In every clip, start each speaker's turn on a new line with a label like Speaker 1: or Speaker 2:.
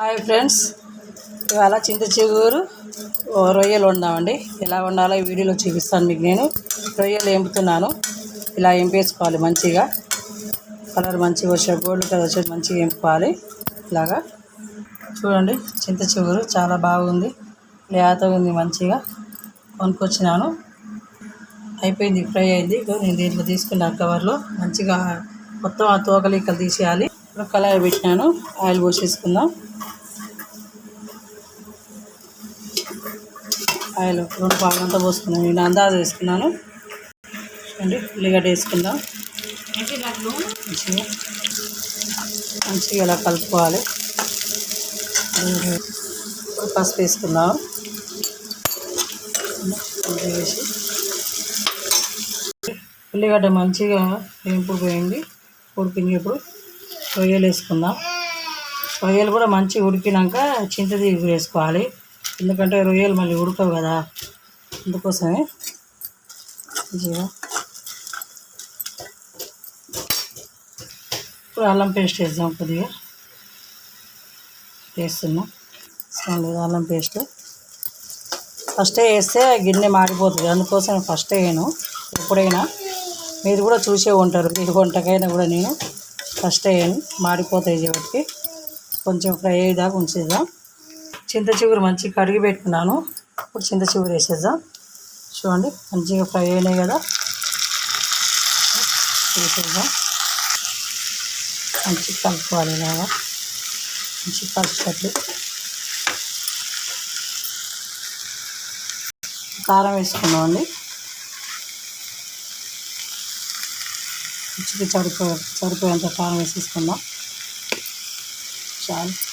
Speaker 1: Hi friends ఇవాళ చింత చిగురు రొయ్యలు వండామండి ఎలా వండాలో ఈ వీడియోలో చూపిస్తాను మీకు నేను. రొయ్యలు ఎంపుతున్నాను. ఇలా ఎంపేసుకోవాలి మంచిగా. కలర్ మంచిగా వచ్చే గోల్డ్ కలర్ వచ్చేది మంచిగా ఎంపుకోవాలి. ఇలాగా. చూడండి చింత చిగురు చాలా బాగుంది. లేతగా ఉంది మంచిగా. కొనుక్కొచ్చినాను. అయిపోయింది ఫ్రై అయింది. నేను దీంట్లో తీసుకున్నాను కవర్లో మంచిగా మొత్తం ఆ తోకలీకలు తీసేయాలి. ఇప్పుడు కళాయి పెట్టినాను. ఆయిల్ పోసేసుకుందాం. ఆయిల్ రెండు పాలంతా పోసుకున్నాను. నేను అందాజు వేసుకున్నాను. చూడండి ఉల్లిగడ్డ వేసుకుందాం. మంచిగా మంచిగా ఇలా కలుపుకోవాలి. పసుపు వేసుకుందాం. వేసి. ఉల్లిగడ్డ మంచిగా వేంపు పోయింది. ఉడికినప్పుడు రొయ్యలు వేసుకుందాం. రొయ్యలు కూడా మంచిగా ఉడికినాక చింతది వేసుకోవాలి. ఎందుకంటే రొయ్యలు మళ్ళీ ఉడకవు కదా. అందుకోసమే మంచిగా ఇప్పుడు అల్లం పేస్ట్ వేద్దాం కొద్దిగా. వేస్తున్నాం. లేదు అల్లం పేస్ట్. ఫస్టే వేస్తే గిన్నె మాడిపోతుంది. అందుకోసం ఫస్ట్ వేయను. ఎప్పుడైనా మీరు కూడా చూసే ఉంటారు. మీరు వంటకైనా కూడా నేను ఫస్ట్ వేయను. మాడిపోతాయి కాబట్టి. కొంచెం ఫ్రై అయ్యేదాకా ఉంచేద్దాం. చింత చిగురు మంచిగా కడిగి పెట్టుకున్నాను. ఇప్పుడు చింత చిగురు వేసేద్దాం. చూడండి మంచిగా ఫ్రై అయినాయి కదా. వేసేద్దాం. మంచిగా కలుపుకోవాలి ఇలాగా. మంచిగా కలిసేటట్లు కారం వేసుకున్నామండి మంచిగా చడిపో చడిపోయేంత కారం వేసేసుకుందాం. చాలు.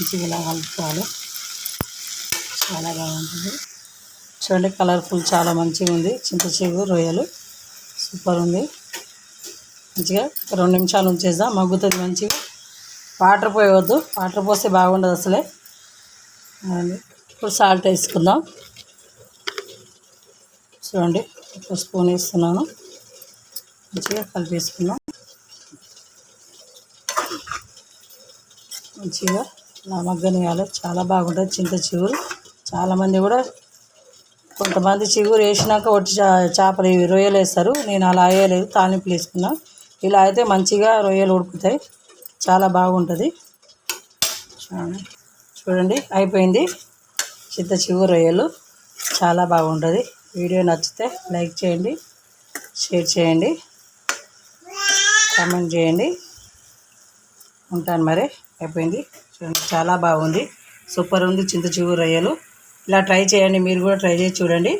Speaker 1: మంచిగా ఇలా కలుపుకోవాలి. చాలా బాగుంటుంది. చూడండి కలర్ఫుల్ చాలా మంచిగా ఉంది. చింత రొయ్యలు సూపర్ ఉంది. మంచిగా రెండు నిమిషాలు ఉంచేద్దాం. మగ్గుతుంది మంచిగా. వాటర్ పోయవద్దు. వాటర్ పోస్తే బాగుండదు అసలే. ఇప్పుడు సాల్ట్ వేసుకుందాం. చూడండి ఒక స్పూన్ వేస్తున్నాను. మంచిగా కలిపేసుకుందాం. మంచిగా ఇలా మగ్గనియాలి చాలా బాగుంటుంది చింత చిగురు. చాలామంది కూడా కొంతమంది చిగురు వేసినాక వచ్చి చేపలు రొయ్యలు వేస్తారు. నేను అలా వేయలేదు తాలింపులు వేసుకున్నా. ఇలా అయితే మంచిగా రొయ్యలు ఉడుకుతాయి. చాలా బాగుంటుంది. చూడండి. చూడండి అయిపోయింది. చింత చిగురు రొయ్యలు. చాలా బాగుంటుంది. వీడియో నచ్చితే లైక్ చేయండి షేర్ చేయండి కామెంట్ చేయండి. ఉంటాను మరి. అయిపోయింది. చూడండి చాలా బాగుంది. సూపర్ ఉంది చింత చిగురు రొయ్యలు. ఇలా ట్రై చేయండి మీరు కూడా ట్రై చేసి చూడండి.